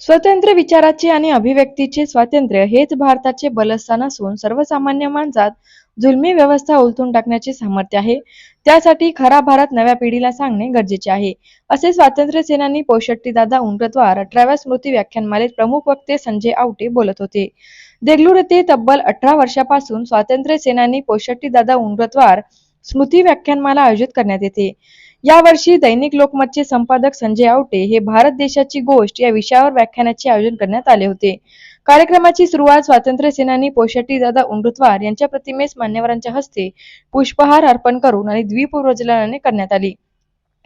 स्वतंत्र विचाराचे आणि अभिव्यक्तीचे स्वातंत्र्य हेच भारताचे बलस्थान असून सर्वसामान्य माणसात जुलमी व्यवस्था उलथून टाकण्याचे सामर्थ्य आहे. त्यासाठी खरा भारत नव्या पिढीला सांगणे गरजेचे आहे. असे स्वातंत्र्य सेनानी पोषट्टी दादा उंटद्वार अठराव्या स्मृती व्याख्यानमालेत प्रमुख वक्ते संजय आवटे बोलत होते. देगलूर येथे तब्बल अठरा वर्षापासून स्वातंत्र्य सेनानी पोषट्टी दादा उंटद्वार स्मृती व्याख्यानमाला आयोजित करण्यात येते. यावर्षी दैनिक लोकमतचे संपादक संजय आवटे हे भारत देशाची गोष्ट या विषयावर व्याख्यानाचे आयोजन करण्यात आले होते. कार्यक्रमाची सुरुवात स्वातंत्र्य सेनानी पोशाटी दादा उंडुतवार यांच्या प्रतिमेस मान्यवरांच्या हस्ते पुष्पहार अर्पण करून आणि द्वीपप्रज्वलनाने करण्यात आली.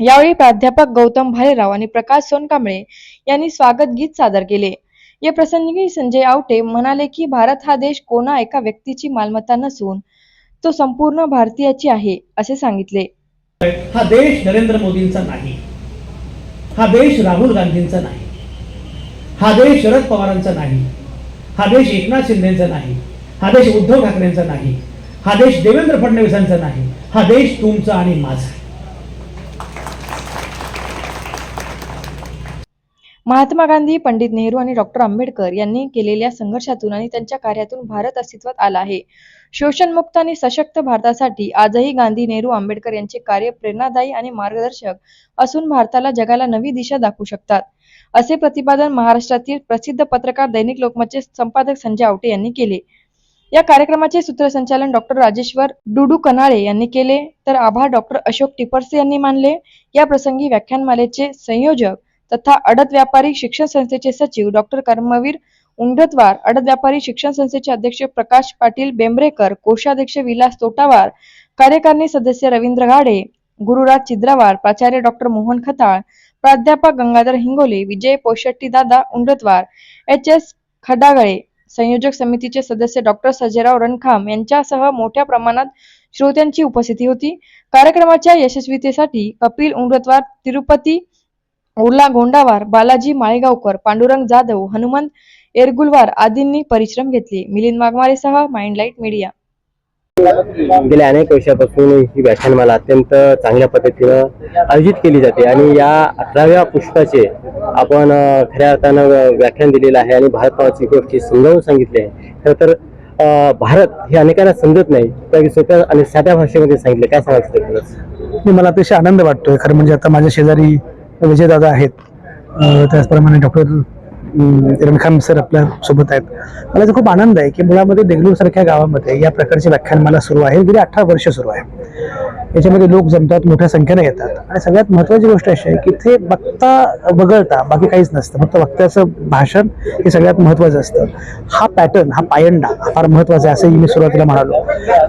यावेळी प्राध्यापक गौतम भालेराव आणि प्रकाश सोनकांबळे यांनी स्वागत गीत सादर केले. या प्रसंगी संजय आवटे म्हणाले की भारत हा देश कोणा एका व्यक्तीची मालमत्ता नसून तो संपूर्ण भारतीयाची आहे असे सांगितले. हा देश नरेंद्र मोदींचा नाही. हा देश राहुल गांधींचा नाही. हा देश शरद पवारांचा नाही. हा देश एकनाथ शिंदेचा नाही. हा देश उद्धव ठाकरेंचा नाही. हा देश देवेंद्र फडणवीसांचा नाही. हा देश तुमचा आणि माझा महात्मा गांधी पंडित नेहरू आणि डॉक्टर आंबेडकर यांनी केलेल्या संघर्षातून आणि त्यांच्या कार्यातून भारत अस्तित्वात आला आहे. शोषणमुक्त आणि सशक्त भारतासाठी आजही गांधी नेहरू आंबेडकर यांचे कार्य प्रेरणादायी आणि मार्गदर्शक असून भारताला जगाला नवी दिशा दाखवू शकतात. असे प्रतिपादन महाराष्ट्रातील प्रसिद्ध पत्रकार दैनिक लोकमतचे संपादक संजय आवटे यांनी केले. या कार्यक्रमाचे सूत्रसंचालन डॉक्टर राजेश्वर डुडू कनाळे यांनी केले. तर आभार डॉक्टर अशोक टिपरसे यांनी मानले. या प्रसंगी व्याख्यानमालेचे संयोजक तथा अडत व्यापारी शिक्षण संस्थेचे सचिव डॉक्टर कर्मवीर उंडतवार अडत व्यापारी शिक्षण संस्थेचे अध्यक्ष प्रकाश पाटील बेंबरेकर कोषाध्यक्ष विलास तोटावार कार्यकारिणी सदस्य रवींद्र गाडे गुरुराज चिद्रावार प्राचार्य डॉक्टर मोहन खताळ प्राध्यापक गंगाधर हिंगोले विजय पोशट्टी दादा उंडतवार एच एस खडागळे संयोजक समितीचे सदस्य डॉक्टर सजयराव रणखाम यांच्यासह मोठ्या प्रमाणात श्रोत्यांची उपस्थिती होती. कार्यक्रमाच्या यशस्वीतेसाठी कपिल उंडतवार तिरुपती उर्ला गोंडावार बालाजी माळेगावकर पांडुरंग जाधव हनुमंत एरगुलवार आदींनी परिश्रम घेतले. मिलिंद वाघमारेसह माइंडलाईट मीडिया. गेल्या अनेक वर्षापासून ही व्याख्यानमाला अत्यंत चांगल्या पद्धतीनं आयोजित केली जाते आणि या अठराव्या पुष्पाचे आपण खऱ्या अर्थानं व्याख्यान दिलेलं आहे आणि भारत नावाची गोष्टी समजावून सांगितली आहे. खरं तर भारत हे अनेकांना समजत नाही तर सोप्या आणि साध्या भाषेमध्ये सांगितलं. काय सांगायचं मला अतिशय आनंद वाटतोय. खरं म्हणजे आता माझ्या शेजारी विजयदादा आहेत. त्याचप्रमाणे डॉक्टर रणखाम सर आपल्यासोबत आहेत. मला खूप आनंद आहे की मुळामध्ये देगलूर सारख्या गावामध्ये या प्रकारचे व्याख्यान मला सुरू आहे. गेली अठरा वर्ष सुरू आहे. याच्यामध्ये लोक जमतात मोठ्या संख्येने येतात. आणि सगळ्यात महत्त्वाची गोष्ट अशी आहे की इथे बघता वगळता बाकी काहीच नसतं. फक्त वक्त्याचं भाषण हे सगळ्यात महत्त्वाचं असतं. हा पॅटर्न हा पायंडा फार महत्त्वाचा आहे असंही मी सुरुवातीला म्हणालो.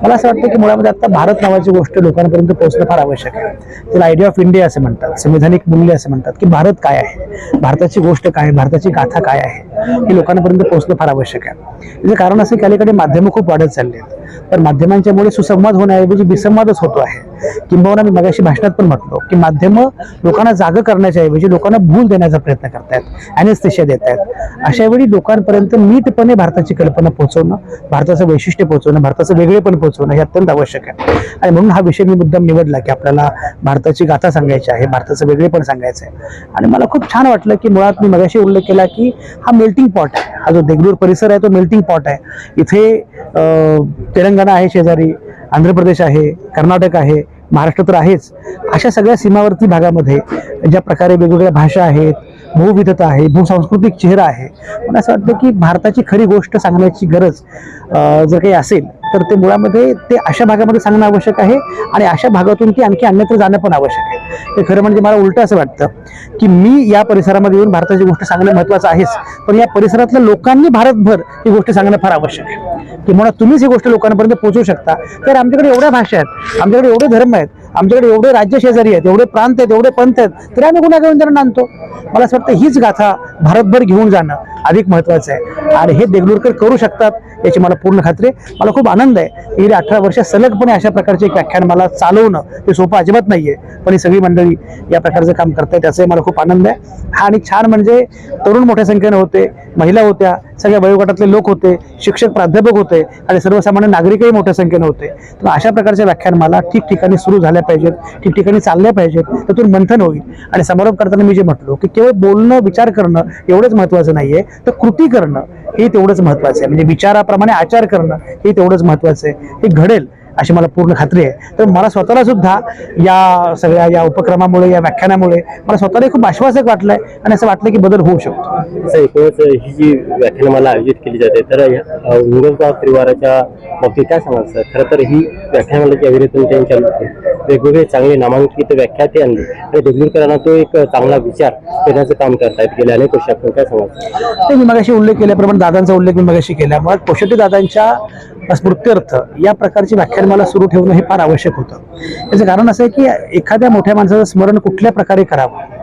मला असं वाटतं की मुळामध्ये आता भारत नावाची गोष्ट लोकांपर्यंत पोहोचणं फार आवश्यक आहे. त्याला आयडिया ऑफ इंडिया असं म्हणतात संविधानिक मूल्य असं म्हणतात की भारत काय आहे? भारताची गोष्ट काय आहे? भारताची गाथा काय आहे? हे लोकांपर्यंत पोहोचणं फार आवश्यक आहे. याचं कारण असं की अलीकडे माध्यमं खूप वाढत चालली आहेत. तर माध्यमांच्यामुळे सुसंवाद होण्याऐवजी विसंवादच होतो आहे. किंबहुना मी मगाशी भाषणात पण म्हटलो की माध्यमं लोकांना जागं करण्याच्या ऐवजी लोकांना भूल देण्याचा प्रयत्न करतायत अॅनेस्थेशिया देत आहेत अशा वेळी लोकांपर्यंत नीटपणे भारताची कल्पना पोहोचवणं भारताचं वैशिष्ट्य पोहोचवणं भारताचं वेगळेपण पोहोचवणं हे अत्यंत आवश्यक आहे. आणि म्हणून हा विषय मी मुद्दाम निवडला की आपल्याला भारताची गाथा सांगायची आहे भारताचं वेगळेपण सांगायचं आहे आणि मला खूप छान वाटलं की मुळात मी मगाशी उल्लेख केला की हा मेल्टिंग पॉट आहे. हा जो देगलूर परिसर आहे तो मेल्टिंग पॉट आहे. इथे तेलंगणा आहे शेजारी आंध्र प्रदेश आहे कर्नाटक आहे महाराष्ट्र तर आहेच. अशा सगळ्या सीमावर्ती भागामध्ये ज्या प्रकारे वेगवेगळ्या भाषा आहेत भूविधता आहे भूसांस्कृतिक चेहरा आहे मला असं वाटतं की भारताची खरी गोष्ट सांगण्याची गरज जर काही असेल तर ते मुळामध्ये ते अशा भागामध्ये सांगणं आवश्यक आहे आणि अशा भागातून ती आणखी अन्यत्र जाणं पण आवश्यक आहे. ते खरं म्हणजे मला उलटं असं वाटतं की मी या परिसरामध्ये येऊन भारताची गोष्ट सांगणं महत्त्वाचं आहेच पण या परिसरातल्या लोकांनी भारतभर ही गोष्ट सांगणं फार आवश्यक आहे. किंवा तुम्हीच ही गोष्ट लोकांपर्यंत पोहोचवू शकता तर आमच्याकडे एवढ्या भाषा आहेत आमच्याकडे एवढे धर्म आहेत आमच्याकडे एवढे राज्य शेजारी आहेत एवढे प्रांत आहेत एवढे पंथ आहेत तरी आम्ही गुन्हा घेऊन त्यांना आणतो. मला असं वाटतं हीच गाथा भारतभर घेऊन जाणं अधिक महत्त्वाचं आहे. आणि हे देगलूरकर करू शकतात याची मला पूर्ण खात्री मला खूप आनंद आहे. गेली अठरा वर्ष सलगपणे अशा प्रकारचे एक व्याख्यान मला चालवणं हे सोपं अजिबात नाही आहे पण ही सगळी मंडळी या प्रकारचं काम करतायत त्याचाही मला खूप आनंद आहे. हा आणि छान म्हणजे तरुण मोठ्या संख्येनं होते महिला होत्या सगळ्या वयोगटातले लोक होते शिक्षक प्राध्यापक होते आणि सर्वसामान्य नागरिकही मोठ्या संख्येने होते. तर अशा प्रकारच्या व्याख्यानमाला ठिकठिकाणी सुरू झाल्या पाहिजेत ठिकठिकाणी चालल्या पाहिजेत त्यातून मंथन होईल. आणि समारोप करताना मी जे म्हटलो की केवळ बोलणं विचार करणं एवढंच महत्त्वाचं नाहीये तर कृती करणं हे तेवढंच महत्त्वाचं आहे. म्हणजे विचाराप्रमाणे आचार करणं हे तेवढंच महत्त्वाचं आहे. हे घडेल. अशी मला पूर्ण खात्री आहे. तर मला स्वतःला सुद्धा या सगळ्या या उपक्रमामुळे या व्याख्यानामुळे मला स्वतःला खूप आश्वासक वाटलंय आणि असं वाटलं की बदल होऊ शकतो. एकूणच ही जी व्याख्यानमाला आयोजित केली जाते तर मुघलगाव परिवाराच्या बाबतीत काय सांगाल सर? खरं तर ही अविरतन त्यांनी चालू केली वेगवेगळे चांगले नामांकित व्याख्याते आणले. आणि देगलूरकरांना तो एक चांगला विचार देण्याचं काम करतायत गेल्या अनेक वर्षी आपण काय सांगाल मी मगाशी उल्लेख केल्याप्रमाणे दादांचा उल्लेख मी मगाशी केला मग पोषटी दादांच्या स्मृत्यर्थ या प्रकारची व्याख्यानमाला सुरू ठेवणं हे फार आवश्यक होतं. त्याचं कारण असं आहे की एखाद्या मोठ्या माणसाचं स्मरण कुठल्या प्रकारे करावं?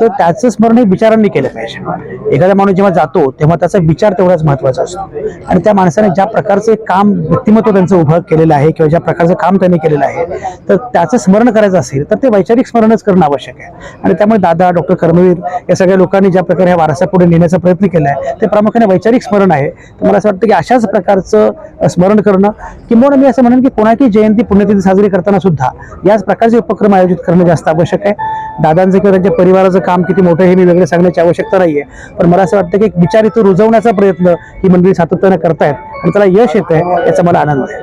तर त्याचं स्मरण हे विचारांनी केलं पाहिजे. एखादा माणूस जेव्हा जातो तेव्हा त्याचा विचार तेवढाच महत्त्वाचा असतो. आणि त्या माणसाने ज्या प्रकारचं काम व्यक्तिमत्व त्यांचं उभं केलेलं आहे किंवा ज्या प्रकारचं काम त्यांनी केलेलं आहे तर त्याचं स्मरण करायचं असेल तर ते वैचारिक स्मरणच करणं आवश्यक आहे. आणि त्यामुळे दादा डॉक्टर कर्मवीर या सगळ्या लोकांनी ज्या प्रकारे ह्या वारसा पुढे नेण्याचा प्रयत्न केला आहे ते प्रामुख्याने वैचारिक स्मरण आहे. तर मला असं वाटतं की अशाच प्रकारचं स्मरण करणं किंवा मी असं म्हणेन की कोणाची जयंती पुण्यतिथी साजरी करताना सुद्धा याच प्रकारचे उपक्रम आयोजित करणं जास्त आवश्यक आहे. दादांचं किंवा त्यांच्या परिवाराचं काम किती मोठं हे मी वेगळे सांगण्याची आवश्यकता नाहीये. पण मला असं वाटतं की एक विचार इथं रुजवण्याचा प्रयत्न ही मंडळी सातत्यानं करतायत आणि त्याला यश येत आहे याचा मला आनंद आहे.